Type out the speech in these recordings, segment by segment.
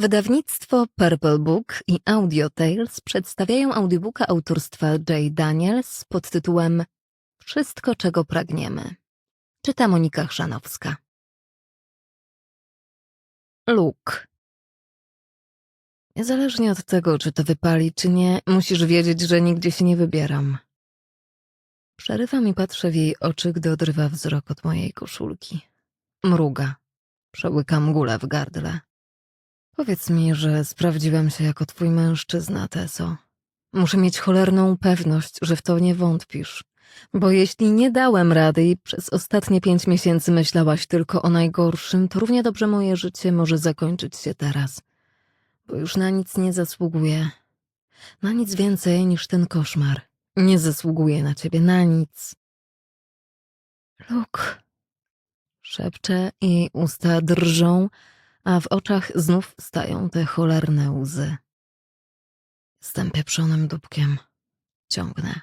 Wydawnictwo Purple Book i Audio Tales przedstawiają audiobooka autorstwa J. Daniels pod tytułem Wszystko, czego pragniemy. Czyta Monika Chrzanowska. Luke. Niezależnie od tego, czy to wypali, czy nie, musisz wiedzieć, że nigdzie się nie wybieram. Przerywam i patrzę w jej oczy, gdy odrywa wzrok od mojej koszulki. Mruga. Przełyka mgłę w gardle. Powiedz mi, że sprawdziłem się jako twój mężczyzna, Teso. Muszę mieć cholerną pewność, że w to nie wątpisz. Bo jeśli nie dałem rady i przez ostatnie pięć miesięcy myślałaś tylko o najgorszym, to równie dobrze moje życie może zakończyć się teraz. Bo już na nic nie zasługuję. Na nic więcej niż ten koszmar. Nie zasługuję na ciebie, na nic. Luke. Szepcze i usta drżą, a w oczach znów stają te cholerne łzy. Jestem pieprzonym dupkiem. Ciągnę.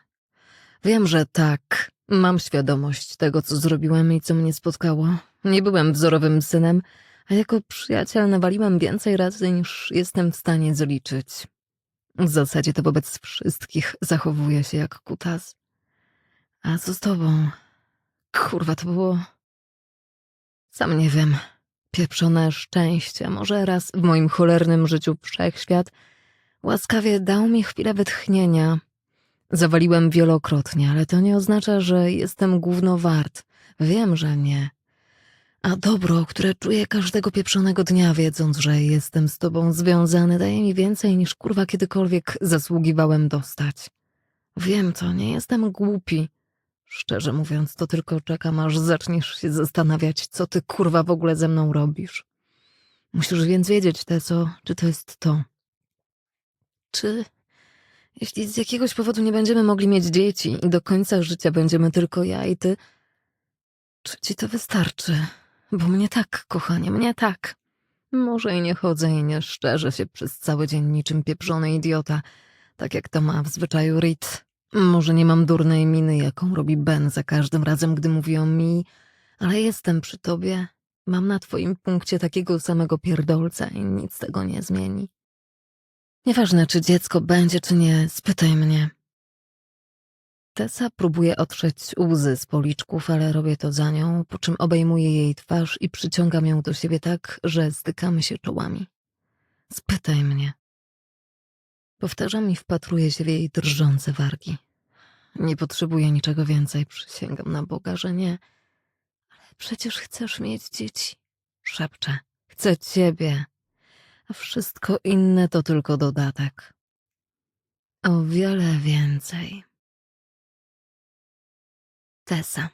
Wiem, że tak. Mam świadomość tego, co zrobiłem i co mnie spotkało. Nie byłem wzorowym synem, a jako przyjaciel nawaliłem więcej razy niż jestem w stanie zliczyć. W zasadzie to wobec wszystkich zachowuję się jak kutas. A co z tobą? Kurwa, to było... Sam nie wiem. Pieprzone szczęście, może raz w moim cholernym życiu wszechświat łaskawie dał mi chwilę wytchnienia. Zawaliłem wielokrotnie, ale to nie oznacza, że jestem gówno wart. Wiem, że nie. A dobro, które czuję każdego pieprzonego dnia, wiedząc, że jestem z tobą związany, daje mi więcej niż kurwa kiedykolwiek zasługiwałem dostać. Wiem to, nie jestem głupi. Szczerze mówiąc, to tylko czekam, aż zaczniesz się zastanawiać, co ty kurwa w ogóle ze mną robisz. Musisz więc wiedzieć, Teso, czy to jest to. Czy jeśli z jakiegoś powodu nie będziemy mogli mieć dzieci i do końca życia będziemy tylko ja i ty, czy ci to wystarczy? Bo mnie tak, kochanie, mnie tak. Może i nie chodzę i nie szczerzę się przez cały dzień niczym pieprzony idiota, tak jak to ma w zwyczaju Reed. Może nie mam durnej miny, jaką robi Ben za każdym razem, gdy mówi o mi, ale jestem przy tobie. Mam na twoim punkcie takiego samego pierdolca i nic tego nie zmieni. Nieważne, czy dziecko będzie, czy nie, spytaj mnie. Tessa próbuje otrzeć łzy z policzków, ale robię to za nią, po czym obejmuję jej twarz i przyciągam ją do siebie tak, że stykamy się czołami. Spytaj mnie. Powtarzam i wpatruję się w jej drżące wargi. Nie potrzebuję niczego więcej, przysięgam na Boga, że nie. Ale przecież chcesz mieć dzieci. Szepczę. Chcę ciebie. A wszystko inne to tylko dodatek. O wiele więcej. Tessa.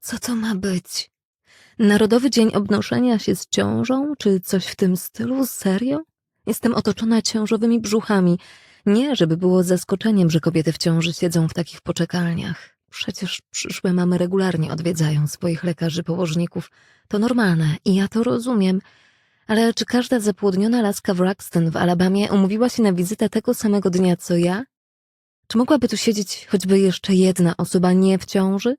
Co to ma być? Narodowy Dzień Obnoszenia się z ciążą, czy coś w tym stylu? Serio? Jestem otoczona ciążowymi brzuchami. Nie, żeby było zaskoczeniem, że kobiety w ciąży siedzą w takich poczekalniach. Przecież przyszłe mamy regularnie odwiedzają swoich lekarzy położników. To normalne i ja to rozumiem. Ale czy każda zapłodniona laska w Raxton w Alabamie umówiła się na wizytę tego samego dnia co ja? Czy mogłaby tu siedzieć choćby jeszcze jedna osoba nie w ciąży?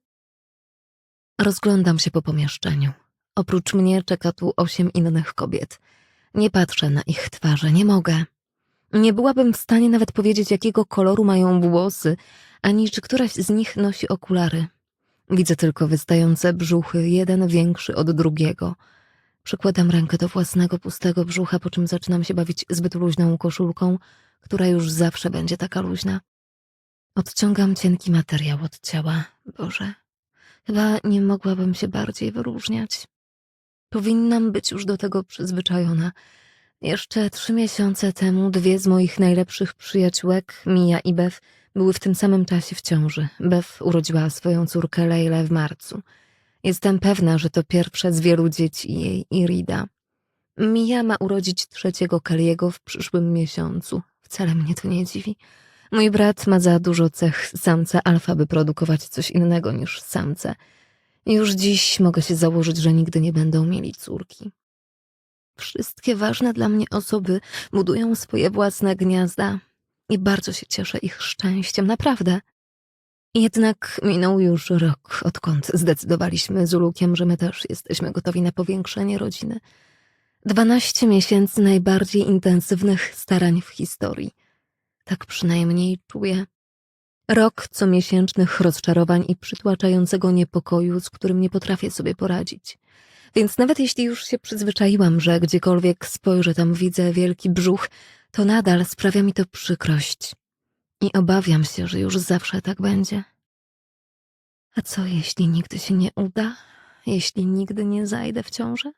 Rozglądam się po pomieszczeniu. Oprócz mnie czeka tu osiem innych kobiet. Nie patrzę na ich twarze, nie mogę. Nie byłabym w stanie nawet powiedzieć, jakiego koloru mają włosy, ani czy któraś z nich nosi okulary. Widzę tylko wystające brzuchy, jeden większy od drugiego. Przykładam rękę do własnego pustego brzucha, po czym zaczynam się bawić zbyt luźną koszulką, która już zawsze będzie taka luźna. Odciągam cienki materiał od ciała. Boże, chyba nie mogłabym się bardziej wyróżniać. Powinnam być już do tego przyzwyczajona. Jeszcze trzy miesiące temu dwie z moich najlepszych przyjaciółek, Mia i Bev, były w tym samym czasie w ciąży. Bev urodziła swoją córkę Leilę w marcu. Jestem pewna, że to pierwsze z wielu dzieci jej Irida. Mia ma urodzić trzeciego Kaliego w przyszłym miesiącu. Wcale mnie to nie dziwi. Mój brat ma za dużo cech samca alfa, by produkować coś innego niż samce. Już dziś mogę się założyć, że nigdy nie będą mieli córki. Wszystkie ważne dla mnie osoby budują swoje własne gniazda i bardzo się cieszę ich szczęściem, naprawdę. Jednak minął już rok, odkąd zdecydowaliśmy z Ulukiem, że my też jesteśmy gotowi na powiększenie rodziny. Dwanaście miesięcy najbardziej intensywnych starań w historii. Tak przynajmniej czuję. Rok comiesięcznych rozczarowań i przytłaczającego niepokoju, z którym nie potrafię sobie poradzić. Więc nawet jeśli już się przyzwyczaiłam, że gdziekolwiek spojrzę, tam widzę wielki brzuch, to nadal sprawia mi to przykrość. I obawiam się, że już zawsze tak będzie. A co jeśli nigdy się nie uda? Jeśli nigdy nie zajdę w ciążę?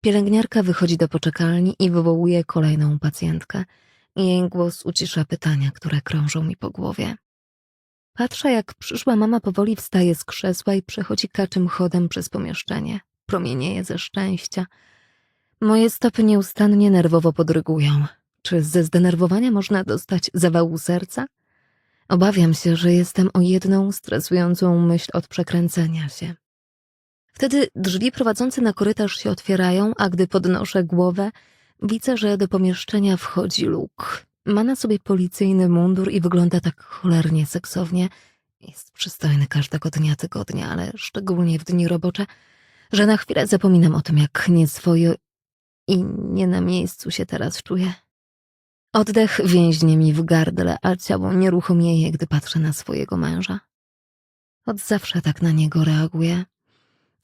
Pielęgniarka wychodzi do poczekalni i wywołuje kolejną pacjentkę. Jej głos ucisza pytania, które krążą mi po głowie. Patrzę, jak przyszła mama powoli wstaje z krzesła i przechodzi kaczym chodem przez pomieszczenie. Promienieje ze szczęścia. Moje stopy nieustannie nerwowo podrygują. Czy ze zdenerwowania można dostać zawału serca? Obawiam się, że jestem o jedną stresującą myśl od przekręcenia się. Wtedy drzwi prowadzące na korytarz się otwierają, a gdy podnoszę głowę, widzę, że do pomieszczenia wchodzi Luke. Ma na sobie policyjny mundur i wygląda tak cholernie seksownie. Jest przystojny każdego dnia tygodnia, ale szczególnie w dni robocze, że na chwilę zapominam o tym, jak nieswojo i nie na miejscu się teraz czuję. Oddech więźnie mi w gardle, a ciało nieruchomieje, gdy patrzę na swojego męża. Od zawsze tak na niego reaguję.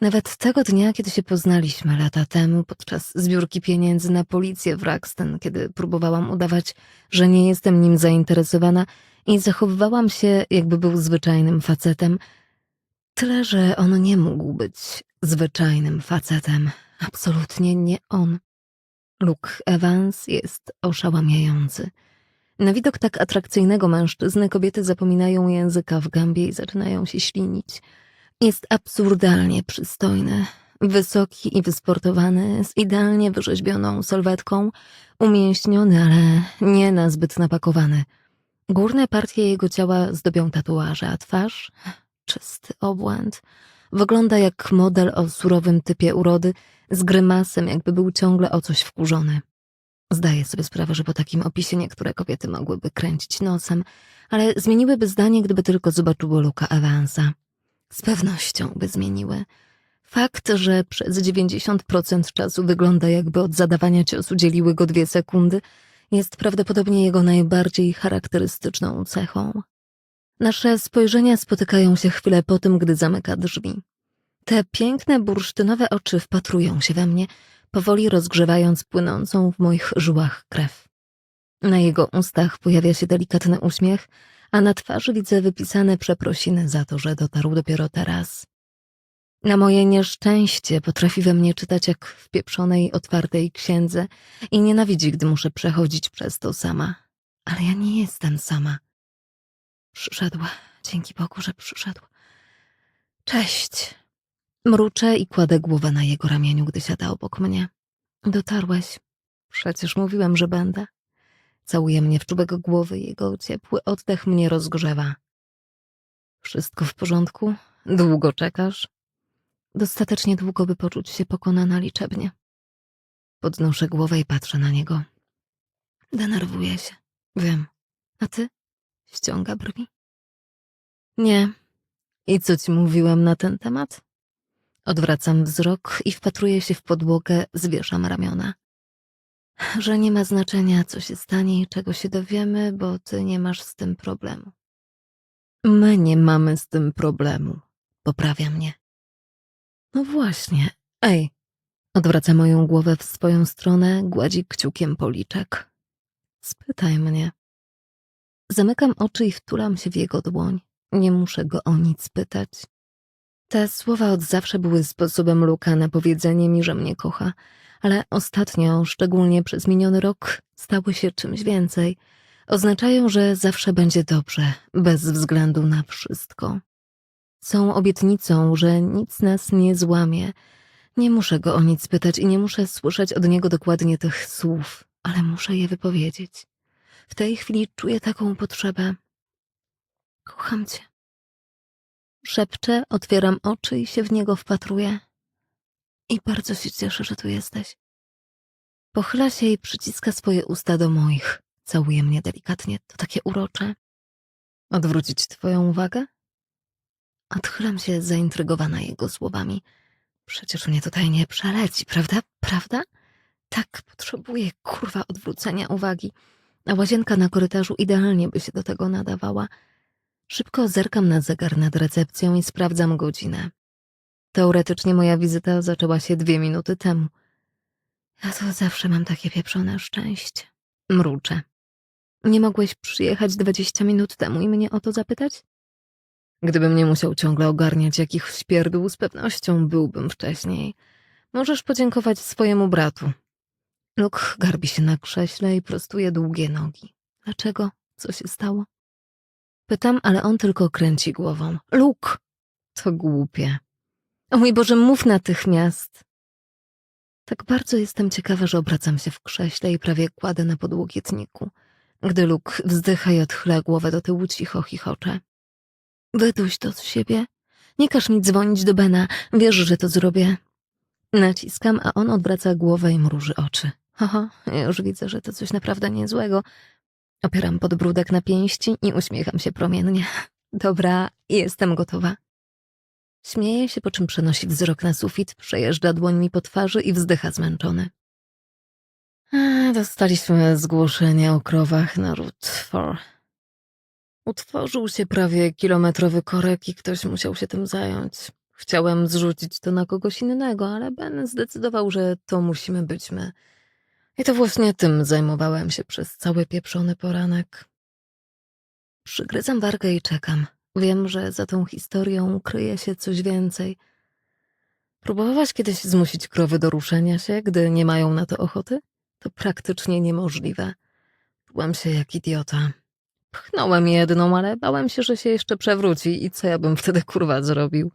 Nawet tego dnia, kiedy się poznaliśmy lata temu, podczas zbiórki pieniędzy na policję w Raxton, kiedy próbowałam udawać, że nie jestem nim zainteresowana i zachowywałam się, jakby był zwyczajnym facetem. Tyle, że on nie mógł być zwyczajnym facetem. Absolutnie nie on. Luke Evans jest oszałamiający. Na widok tak atrakcyjnego mężczyzny kobiety zapominają języka w gębie i zaczynają się ślinić. Jest absurdalnie przystojny, wysoki i wysportowany, z idealnie wyrzeźbioną solwetką, umięśniony, ale nie na zbyt napakowany. Górne partie jego ciała zdobią tatuaże, a twarz czysty obłęd. Wygląda jak model o surowym typie urody, z grymasem, jakby był ciągle o coś wkurzony. Zdaję sobie sprawę, że po takim opisie niektóre kobiety mogłyby kręcić nosem, ale zmieniłyby zdanie, gdyby tylko zobaczyły Luka Evansa. Z pewnością by zmieniły. Fakt, że przez 90% czasu wygląda jakby od zadawania ciosu dzieliły go dwie sekundy, jest prawdopodobnie jego najbardziej charakterystyczną cechą. Nasze spojrzenia spotykają się chwilę po tym, gdy zamyka drzwi. Te piękne bursztynowe oczy wpatrują się we mnie, powoli rozgrzewając płynącą w moich żyłach krew. Na jego ustach pojawia się delikatny uśmiech, a na twarzy widzę wypisane przeprosiny za to, że dotarł dopiero teraz. Na moje nieszczęście potrafi we mnie czytać jak w pieprzonej, otwartej księdze i nienawidzi, gdy muszę przechodzić przez to sama. Ale ja nie jestem sama. Przyszedł. Dzięki Bogu, że przyszedł. Cześć. Mruczę i kładę głowę na jego ramieniu, gdy siada obok mnie. Dotarłeś. Przecież mówiłem, że będę. Całuje mnie w czubek głowy, jego ciepły oddech mnie rozgrzewa. Wszystko w porządku? Długo czekasz? Dostatecznie długo, by poczuć się pokonana liczebnie. Podnoszę głowę i patrzę na niego. Denerwuję się. Wiem. A ty? Ściąga brwi. Nie. I co ci mówiłem na ten temat? Odwracam wzrok i wpatruję się w podłogę, zwieszam ramiona. Że nie ma znaczenia, co się stanie i czego się dowiemy, bo ty nie masz z tym problemu. My nie mamy z tym problemu, poprawia mnie. No właśnie, ej. Odwraca moją głowę w swoją stronę, gładzi kciukiem policzek. Spytaj mnie. Zamykam oczy i wtulam się w jego dłoń. Nie muszę go o nic pytać. Te słowa od zawsze były sposobem Luka na powiedzenie mi, że mnie kocha, ale ostatnio, szczególnie przez miniony rok, stały się czymś więcej. Oznaczają, że zawsze będzie dobrze, bez względu na wszystko. Są obietnicą, że nic nas nie złamie. Nie muszę go o nic pytać i nie muszę słyszeć od niego dokładnie tych słów, ale muszę je wypowiedzieć. W tej chwili czuję taką potrzebę. Kocham cię. Szepczę, otwieram oczy i się w niego wpatruję. I bardzo się cieszę, że tu jesteś. Pochyla się i przyciska swoje usta do moich. Całuje mnie delikatnie. To takie urocze. Odwrócić twoją uwagę? Odchylam się zaintrygowana jego słowami. Przecież mnie tutaj nie przeleci, prawda? Prawda? tak potrzebuję, kurwa, odwrócenia uwagi. A łazienka na korytarzu idealnie by się do tego nadawała. Szybko zerkam na zegar nad recepcją i sprawdzam godzinę. Teoretycznie moja wizyta zaczęła się dwie minuty temu. Ja to zawsze mam takie pieprzone szczęście. Mruczę. Nie mogłeś przyjechać dwadzieścia minut temu i mnie o to zapytać? Gdybym nie musiał ciągle ogarniać jakichś pierdół, z pewnością byłbym wcześniej. Możesz podziękować swojemu bratu. Luke garbi się na krześle i prostuje długie nogi. Dlaczego? Co się stało? Pytam, ale on tylko kręci głową. Luke! To głupie. O mój Boże, mów natychmiast. Tak bardzo jestem ciekawa, że obracam się w krześle i prawie kładę na podłokietniku. Gdy Luke wzdycha i odchyla głowę do tyłu, cicho chichocze. Wyduś to z siebie. Nie każ mi dzwonić do Bena. Wiesz, że to zrobię. Naciskam, a on odwraca głowę i mruży oczy. Haha, już widzę, że to coś naprawdę niezłego. Opieram podbródek na pięści i uśmiecham się promiennie. Dobra, jestem gotowa. Śmieje się, po czym przenosi wzrok na sufit, przejeżdża dłońmi po twarzy i wzdycha zmęczony. Dostaliśmy zgłoszenie o krowach na Route 4. Utworzył się prawie kilometrowy korek i ktoś musiał się tym zająć. Chciałem zrzucić to na kogoś innego, ale Ben zdecydował, że to musimy być my. I to właśnie tym zajmowałem się przez cały pieprzony poranek. Przygryzam wargę i czekam. Wiem, że za tą historią kryje się coś więcej. Próbowałaś kiedyś zmusić krowy do ruszenia się, gdy nie mają na to ochoty? To praktycznie niemożliwe. Czułem się jak idiota. Pchnąłem jedną, ale bałem się, że się jeszcze przewróci i co ja bym wtedy kurwa zrobił.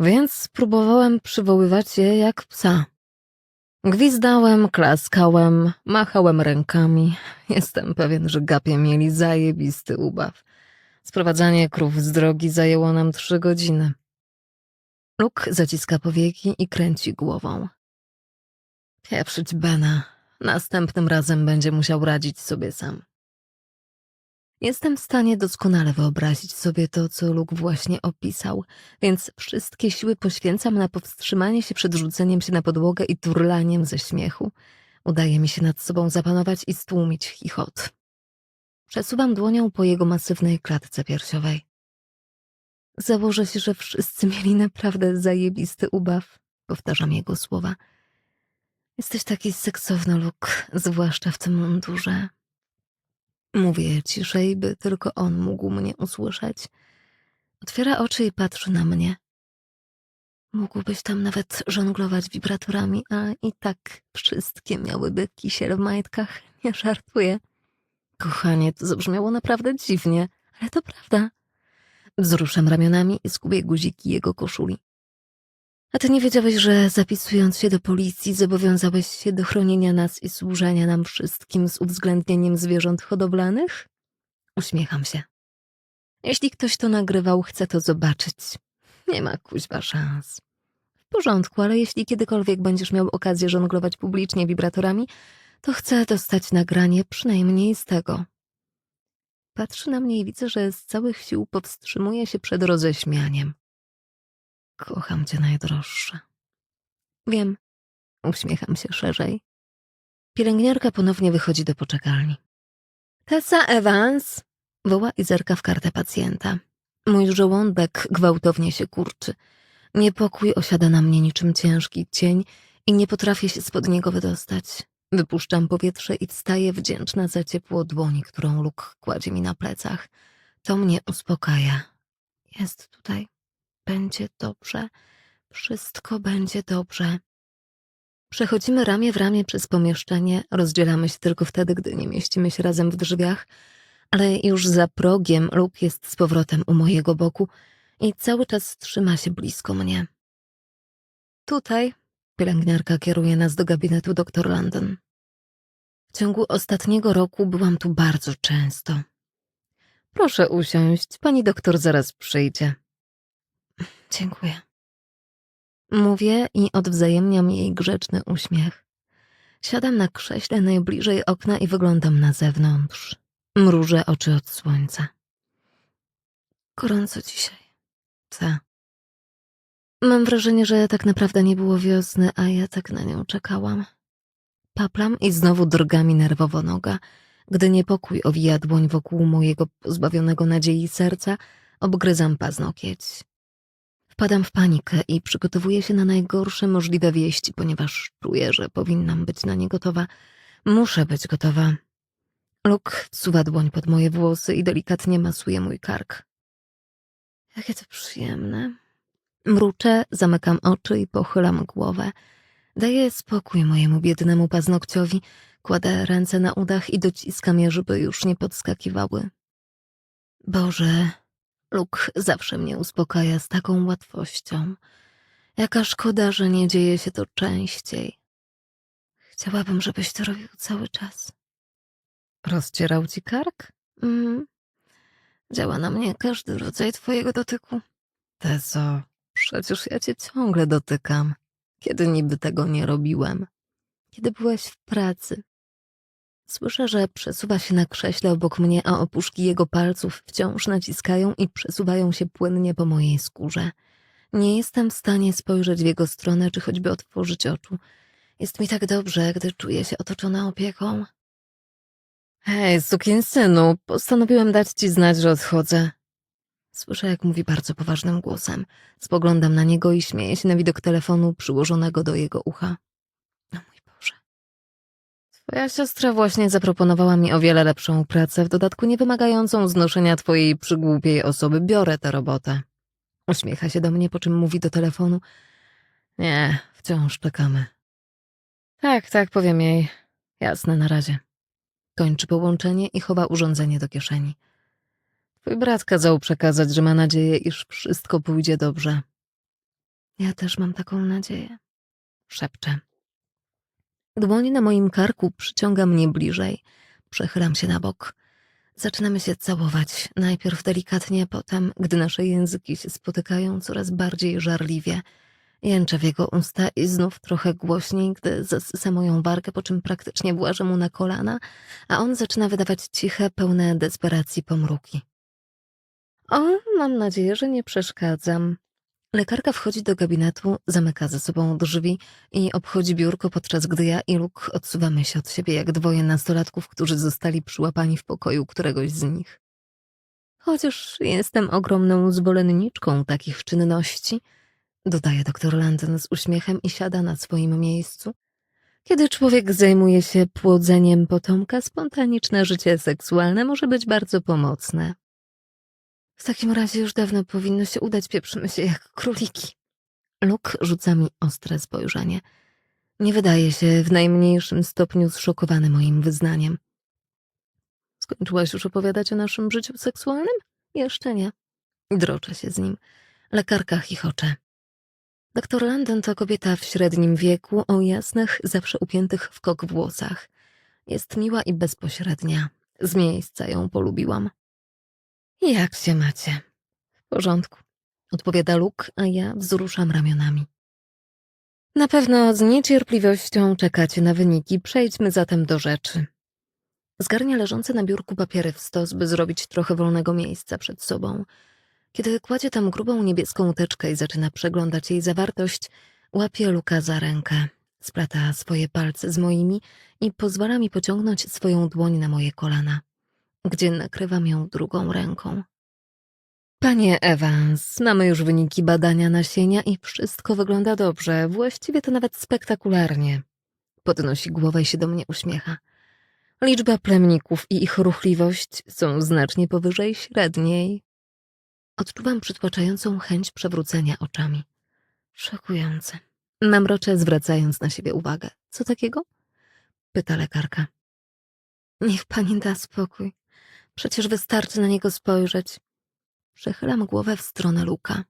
Więc próbowałem przywoływać je jak psa. Gwizdałem, klaskałem, machałem rękami. Jestem pewien, że gapie mieli zajebisty ubaw. Sprowadzanie krów z drogi zajęło nam trzy godziny. Luke zaciska powieki i kręci głową. Pieprzyć Bena. Następnym razem będzie musiał radzić sobie sam. Jestem w stanie doskonale wyobrazić sobie to, co Luke właśnie opisał, więc wszystkie siły poświęcam na powstrzymanie się przed rzuceniem się na podłogę i turlaniem ze śmiechu. Udaje mi się nad sobą zapanować i stłumić chichot. Przesuwam dłonią po jego masywnej klatce piersiowej. Założę się, że wszyscy mieli naprawdę zajebisty ubaw, powtarzam jego słowa. Jesteś taki seksowny, Luke, zwłaszcza w tym mundurze. Mówię ciszej, by tylko on mógł mnie usłyszeć. Otwiera oczy i patrzy na mnie. Mógłbyś tam nawet żonglować wibratorami, a i tak wszystkie miałyby kisiel w majtkach. Nie żartuję. Kochanie, to zabrzmiało naprawdę dziwnie, ale to prawda. Wzruszam ramionami i skubię guziki jego koszuli. A ty nie wiedziałeś, że zapisując się do policji zobowiązałeś się do chronienia nas i służenia nam wszystkim z uwzględnieniem zwierząt hodowlanych? Uśmiecham się. Jeśli ktoś to nagrywał, chce to zobaczyć. Nie ma kuźba szans. W porządku, ale jeśli kiedykolwiek będziesz miał okazję żonglować publicznie wibratorami, to chcę dostać nagranie przynajmniej z tego. Patrzy na mnie i widzę, że z całych sił powstrzymuje się przed roześmianiem. Kocham cię najdroższa. Wiem, uśmiecham się szerzej. Pielęgniarka ponownie wychodzi do poczekalni. Tessa Evans! Woła i zerka w kartę pacjenta. Mój żołądek gwałtownie się kurczy. Niepokój osiada na mnie niczym ciężki cień i nie potrafię się spod niego wydostać. Wypuszczam powietrze i wstaję wdzięczna za ciepło dłoni, którą Luke kładzie mi na plecach. To mnie uspokaja. Jest tutaj. Będzie dobrze. Wszystko będzie dobrze. Przechodzimy ramię w ramię przez pomieszczenie, rozdzielamy się tylko wtedy, gdy nie mieścimy się razem w drzwiach, ale już za progiem Luke jest z powrotem u mojego boku i cały czas trzyma się blisko mnie. Tutaj pielęgniarka kieruje nas do gabinetu dr London. W ciągu ostatniego roku byłam tu bardzo często. Proszę usiąść, pani doktor zaraz przyjdzie. Dziękuję. Mówię i odwzajemniam jej grzeczny uśmiech. Siadam na krześle najbliżej okna i wyglądam na zewnątrz. Mrużę oczy od słońca. Gorąco dzisiaj. Co? Mam wrażenie, że tak naprawdę nie było wiosny, a ja tak na nią czekałam. paplam i znowu drga mi nerwowo noga. Gdy niepokój owija dłoń wokół mojego pozbawionego nadziei serca, obgryzam paznokieć. Wpadam w panikę i przygotowuję się na najgorsze możliwe wieści, ponieważ czuję, że powinnam być na nie gotowa. Muszę być gotowa. Luke wsuwa dłoń pod moje włosy i delikatnie masuje mój kark. Jakie to przyjemne. Mruczę, zamykam oczy i pochylam głowę. Daję spokój mojemu biednemu paznokciowi, kładę ręce na udach i dociskam je, żeby już nie podskakiwały. Boże, Luke zawsze mnie uspokaja z taką łatwością. Jaka szkoda, że nie dzieje się to częściej. Chciałabym, żebyś to robił cały czas. Rozcierał ci kark? Mm. Działa na mnie każdy rodzaj twojego dotyku. Tezo, przecież ja cię ciągle dotykam. Kiedy niby tego nie robiłem? Kiedy byłeś w pracy? Słyszę, że przesuwa się na krześle obok mnie, a opuszki jego palców wciąż naciskają i przesuwają się płynnie po mojej skórze. Nie jestem w stanie spojrzeć w jego stronę, czy choćby otworzyć oczu. Jest mi tak dobrze, gdy czuję się otoczona opieką. Hej, synu, postanowiłem dać ci znać, że odchodzę. Słyszę, jak mówi bardzo poważnym głosem. Spoglądam na niego i śmieję się na widok telefonu przyłożonego do jego ucha. Twoja siostra właśnie zaproponowała mi o wiele lepszą pracę, w dodatku nie wymagającą znoszenia twojej przygłupiej osoby. Biorę tę robotę. Uśmiecha się do mnie, po czym mówi do telefonu. Nie, wciąż czekamy. Tak, tak, powiem jej. Jasne, na razie. Kończy połączenie i chowa urządzenie do kieszeni. Twój brat kazał przekazać, że ma nadzieję, iż wszystko pójdzie dobrze. Ja też mam taką nadzieję. Szepczę. Dłoń na moim karku przyciąga mnie bliżej. Przechylam się na bok. Zaczynamy się całować, najpierw delikatnie, potem, gdy nasze języki się spotykają, coraz bardziej żarliwie. Jęczę w jego usta i znów trochę głośniej, gdy zasysa moją wargę, po czym praktycznie włażę mu na kolana, a on zaczyna wydawać ciche, pełne desperacji pomruki. O, mam nadzieję, że nie przeszkadzam. Lekarka wchodzi do gabinetu, zamyka za sobą drzwi i obchodzi biurko, podczas gdy ja i Luke odsuwamy się od siebie jak dwoje nastolatków, którzy zostali przyłapani w pokoju któregoś z nich. Chociaż jestem ogromną zwolenniczką takich czynności, dodaje doktor Landon z uśmiechem i siada na swoim miejscu. Kiedy człowiek zajmuje się płodzeniem potomka, spontaniczne życie seksualne może być bardzo pomocne. W takim razie już dawno powinno się udać, pieprzymy się jak króliki. Luke rzuca mi ostre spojrzenie. Nie wydaje się w najmniejszym stopniu zszokowany moim wyznaniem. Skończyłaś już opowiadać o naszym życiu seksualnym? Jeszcze nie. Droczę się z nim. Lekarka chichocze. Doktor Landon to kobieta w średnim wieku, o jasnych, zawsze upiętych w kok włosach. Jest miła i bezpośrednia. Z miejsca ją polubiłam. Jak się macie? W porządku, odpowiada Luke, a ja wzruszam ramionami. Na pewno z niecierpliwością czekacie na wyniki, przejdźmy zatem do rzeczy. Zgarnia leżące na biurku papiery w stos, by zrobić trochę wolnego miejsca przed sobą. Kiedy kładzie tam grubą niebieską teczkę i zaczyna przeglądać jej zawartość, łapie Luka za rękę, splata swoje palce z moimi i pozwala mi pociągnąć swoją dłoń na moje kolana gdzie nakrywam ją drugą ręką. Panie Evans, mamy już wyniki badania nasienia i wszystko wygląda dobrze, właściwie to nawet spektakularnie. Podnosi głowę i się do mnie uśmiecha. Liczba plemników i ich ruchliwość są znacznie powyżej średniej. Odczuwam przytłaczającą chęć przewrócenia oczami. Szokujące. Mamroczę, zwracając na siebie uwagę. Co takiego? Pyta lekarka. Niech pani da spokój. Przecież wystarczy na niego spojrzeć. Przechylam głowę w stronę Luka.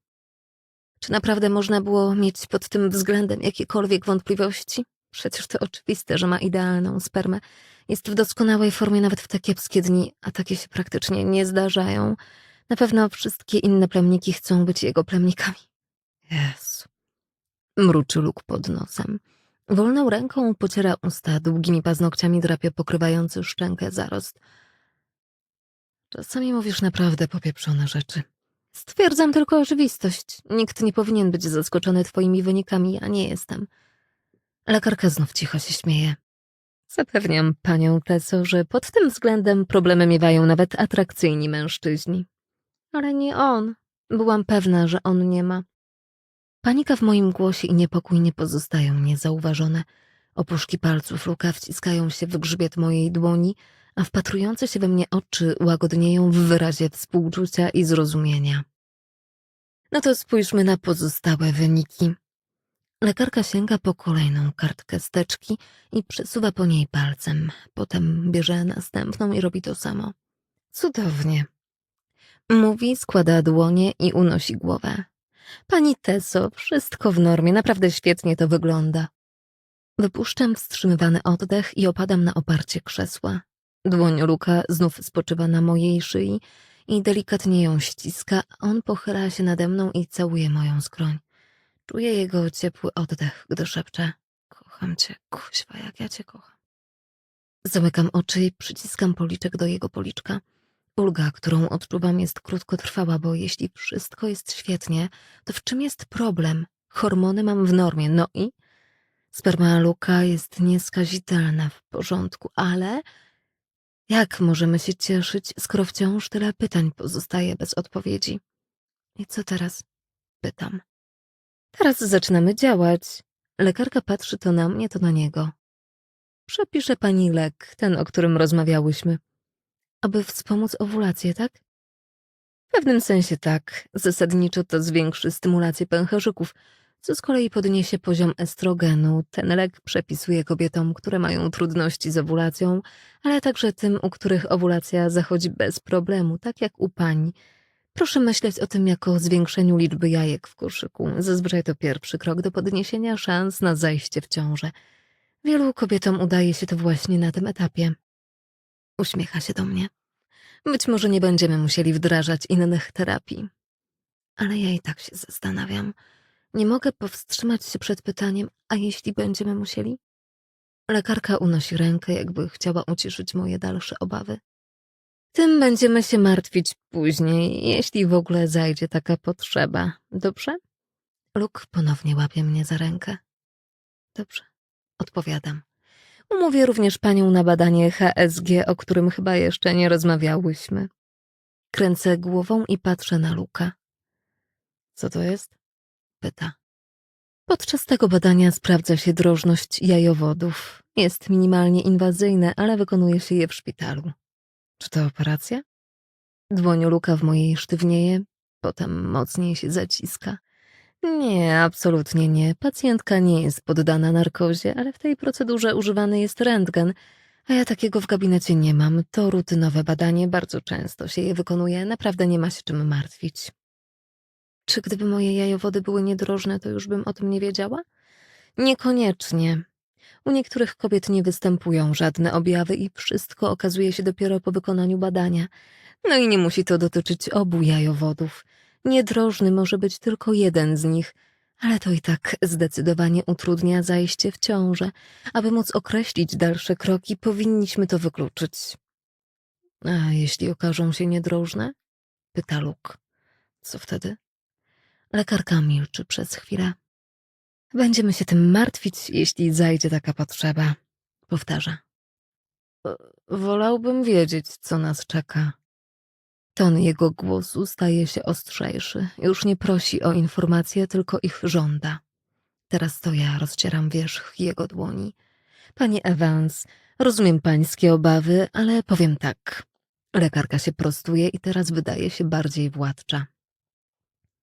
Czy naprawdę można było mieć pod tym względem jakiekolwiek wątpliwości? Przecież to oczywiste, że ma idealną spermę. Jest w doskonałej formie nawet w te kiepskie dni, a takie się praktycznie nie zdarzają. Na pewno wszystkie inne plemniki chcą być jego plemnikami. Jezu. Mruczy Luk pod nosem. Wolną ręką pociera usta, długimi paznokciami drapie pokrywający szczękę zarost. Czasami mówisz naprawdę popieprzone rzeczy. Stwierdzam tylko oczywistość. Nikt nie powinien być zaskoczony twoimi wynikami, ja nie jestem. Lekarka znów cicho się śmieje. Zapewniam panią Teso, że pod tym względem problemy miewają nawet atrakcyjni mężczyźni. Ale nie on. Byłam pewna, że on nie ma. Panika w moim głosie i niepokój nie pozostają niezauważone. Opuszki palców Luka wciskają się w grzbiet mojej dłoni, a wpatrujące się we mnie oczy łagodnieją w wyrazie współczucia i zrozumienia. No to spójrzmy na pozostałe wyniki. Lekarka sięga po kolejną kartkę steczki i przesuwa po niej palcem. Potem bierze następną i robi to samo. Cudownie. Mówi, składa dłonie i unosi głowę. Pani Teso, wszystko w normie, naprawdę świetnie to wygląda. Wypuszczam wstrzymywany oddech i opadam na oparcie krzesła. Dłoń Luka znów spoczywa na mojej szyi i delikatnie ją ściska, a on pochyla się nade mną i całuje moją skroń. Czuję jego ciepły oddech, gdy szepcze Kocham cię, kuźwa, jak ja cię kocham. Zamykam oczy i przyciskam policzek do jego policzka. Ulga, którą odczuwam, jest krótkotrwała, bo jeśli wszystko jest świetnie, to w czym jest problem? Hormony mam w normie, no i? Sperma Luka jest nieskazitelna, w porządku, ale jak możemy się cieszyć, skoro wciąż tyle pytań pozostaje bez odpowiedzi? I co teraz? Pytam. Teraz zaczynamy działać. Lekarka patrzy to na mnie, to na niego. Przepisze pani lek, ten, o którym rozmawiałyśmy. Aby wspomóc owulację, tak? W pewnym sensie tak. Zasadniczo to zwiększy stymulację pęcherzyków, co z kolei podniesie poziom estrogenu. Ten lek przepisuje kobietom, które mają trudności z owulacją, ale także tym, u których owulacja zachodzi bez problemu, tak jak u pań. Proszę myśleć o tym jako o zwiększeniu liczby jajek w koszyku. Zazwyczaj to pierwszy krok do podniesienia szans na zajście w ciążę. Wielu kobietom udaje się to właśnie na tym etapie. Uśmiecha się do mnie. Być może nie będziemy musieli wdrażać innych terapii. Ale ja i tak się zastanawiam. Nie mogę powstrzymać się przed pytaniem, a jeśli będziemy musieli? Lekarka unosi rękę, jakby chciała uciszyć moje dalsze obawy. Tym będziemy się martwić później, jeśli w ogóle zajdzie taka potrzeba. Dobrze? Luke ponownie łapie mnie za rękę. Dobrze, odpowiadam. Umówię również panią na badanie HSG, o którym chyba jeszcze nie rozmawiałyśmy. Kręcę głową i patrzę na Luka. Co to jest? Pyta. Podczas tego badania sprawdza się drożność jajowodów. Jest minimalnie inwazyjne, ale wykonuje się je w szpitalu. Czy to operacja? Dłoń Luka w mojej sztywnieje, potem mocniej się zaciska. Nie, absolutnie nie. Pacjentka nie jest poddana narkozie, ale w tej procedurze używany jest rentgen, a ja takiego w gabinecie nie mam. To rutynowe badanie, bardzo często się je wykonuje, naprawdę nie ma się czym martwić. Czy gdyby moje jajowody były niedrożne, to już bym o tym nie wiedziała? Niekoniecznie. U niektórych kobiet nie występują żadne objawy i wszystko okazuje się dopiero po wykonaniu badania. No i nie musi to dotyczyć obu jajowodów. Niedrożny może być tylko jeden z nich, ale to i tak zdecydowanie utrudnia zajście w ciążę. Aby móc określić dalsze kroki, powinniśmy to wykluczyć. A jeśli okażą się niedrożne? Pyta Luke. Co wtedy? Lekarka milczy przez chwilę. Będziemy się tym martwić, jeśli zajdzie taka potrzeba, powtarza. Wolałbym wiedzieć, co nas czeka. Ton jego głosu staje się ostrzejszy. Już nie prosi o informacje, tylko ich żąda. Teraz to ja rozcieram wierzch jego dłoni. Panie Evans, rozumiem pańskie obawy, ale powiem tak. Lekarka się prostuje i teraz wydaje się bardziej władcza.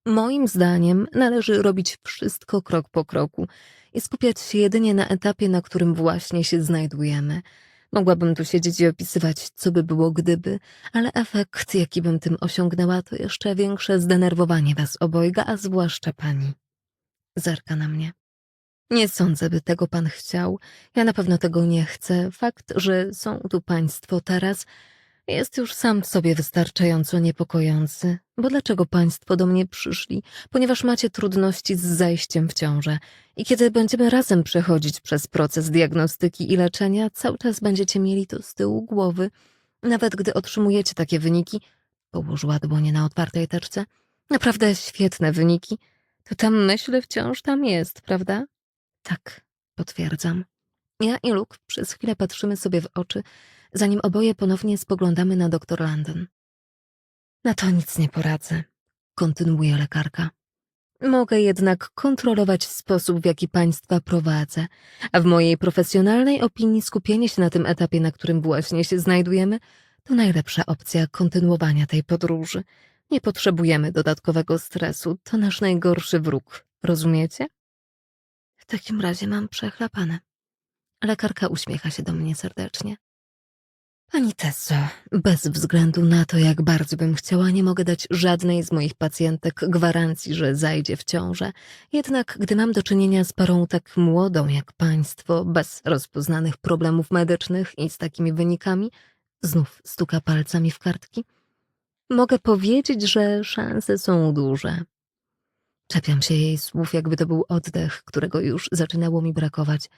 Moim zdaniem należy robić wszystko krok po kroku i skupiać się jedynie na etapie, na którym właśnie się znajdujemy. Mogłabym tu siedzieć i opisywać, co by było gdyby, ale efekt, jaki bym tym osiągnęła, to jeszcze większe zdenerwowanie was obojga, a zwłaszcza pani. Zerka na mnie. Nie sądzę, by tego pan chciał. Ja na pewno tego nie chcę. Fakt, że są tu państwo teraz, jest już sam sobie wystarczająco niepokojący. Bo dlaczego państwo do mnie przyszli? Ponieważ macie trudności z zajściem w ciążę. I kiedy będziemy razem przechodzić przez proces diagnostyki i leczenia, cały czas będziecie mieli to z tyłu głowy. Nawet gdy otrzymujecie takie wyniki, położyła dłonie na otwartej teczce, naprawdę świetne wyniki, to ta myśl wciąż tam jest, prawda? Tak, potwierdzam. Ja i Luke przez chwilę patrzymy sobie w oczy, zanim oboje ponownie spoglądamy na doktor Landon. Na to nic nie poradzę, kontynuuje lekarka. Mogę jednak kontrolować sposób, w jaki państwa prowadzę, a w mojej profesjonalnej opinii skupienie się na tym etapie, na którym właśnie się znajdujemy, to najlepsza opcja kontynuowania tej podróży. Nie potrzebujemy dodatkowego stresu, to nasz najgorszy wróg, rozumiecie? W takim razie mam przechlapane. Lekarka uśmiecha się do mnie serdecznie. Pani Tesso, bez względu na to, jak bardzo bym chciała, nie mogę dać żadnej z moich pacjentek gwarancji, że zajdzie w ciążę. Jednak gdy mam do czynienia z parą tak młodą jak państwo, bez rozpoznanych problemów medycznych i z takimi wynikami, znów stuka palcami w kartki, mogę powiedzieć, że szanse są duże. Czepiam się jej słów, jakby to był oddech, którego już zaczynało mi brakować.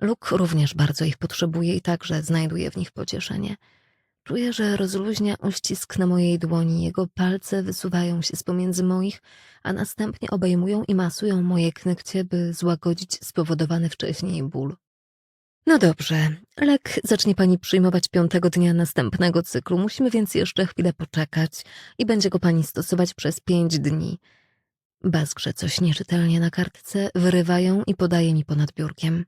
Luke również bardzo ich potrzebuje i także znajduje w nich pocieszenie. Czuję, że rozluźnia uścisk na mojej dłoni, jego palce wysuwają się z pomiędzy moich, a następnie obejmują i masują moje knykcie, by złagodzić spowodowany wcześniej ból. No dobrze, lek zacznie pani przyjmować piątego dnia następnego cyklu, musimy więc jeszcze chwilę poczekać i będzie go pani stosować przez pięć dni. Bazgrze coś nieczytelnie na kartce, wyrywają i podaje mi ponad biurkiem.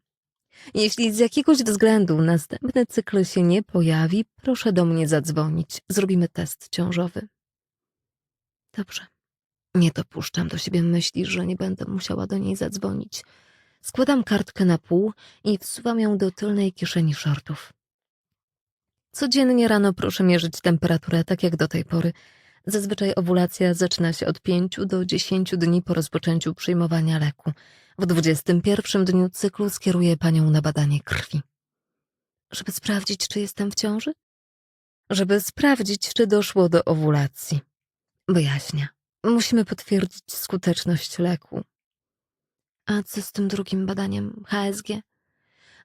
Jeśli z jakiegoś względu następny cykl się nie pojawi, proszę do mnie zadzwonić. Zrobimy test ciążowy. Dobrze. Nie dopuszczam do siebie myśli, że nie będę musiała do niej zadzwonić. Składam kartkę na pół i wsuwam ją do tylnej kieszeni shortów. Codziennie rano proszę mierzyć temperaturę, tak jak do tej pory. Zazwyczaj owulacja zaczyna się od 5 do 10 dni po rozpoczęciu przyjmowania leku. W 21 dniu cyklu skieruję panią na badanie krwi. Żeby sprawdzić, czy jestem w ciąży? Żeby sprawdzić, czy doszło do owulacji. Wyjaśnia. Musimy potwierdzić skuteczność leku. A co z tym drugim badaniem HSG?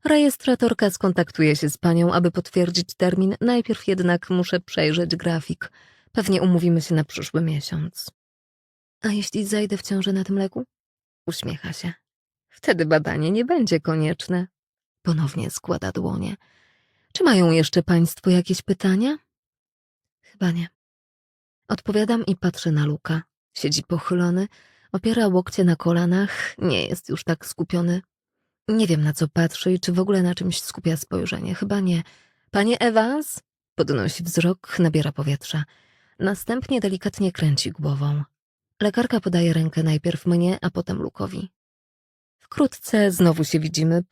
Rejestratorka skontaktuje się z panią, aby potwierdzić termin. Najpierw jednak muszę przejrzeć grafik. Pewnie umówimy się na przyszły miesiąc. A jeśli zajdę w ciążę na tym leku? Uśmiecha się. Wtedy badanie nie będzie konieczne. Ponownie składa dłonie. Czy mają jeszcze państwo jakieś pytania? Chyba nie. Odpowiadam i patrzę na Luka. Siedzi pochylony, opiera łokcie na kolanach, nie jest już tak skupiony. Nie wiem, na co patrzy i czy w ogóle na czymś skupia spojrzenie. Chyba nie. Panie Evans? Podnosi wzrok, nabiera powietrza. Następnie delikatnie kręci głową. Lekarka podaje rękę najpierw mnie, a potem Lukowi. Wkrótce znowu się widzimy.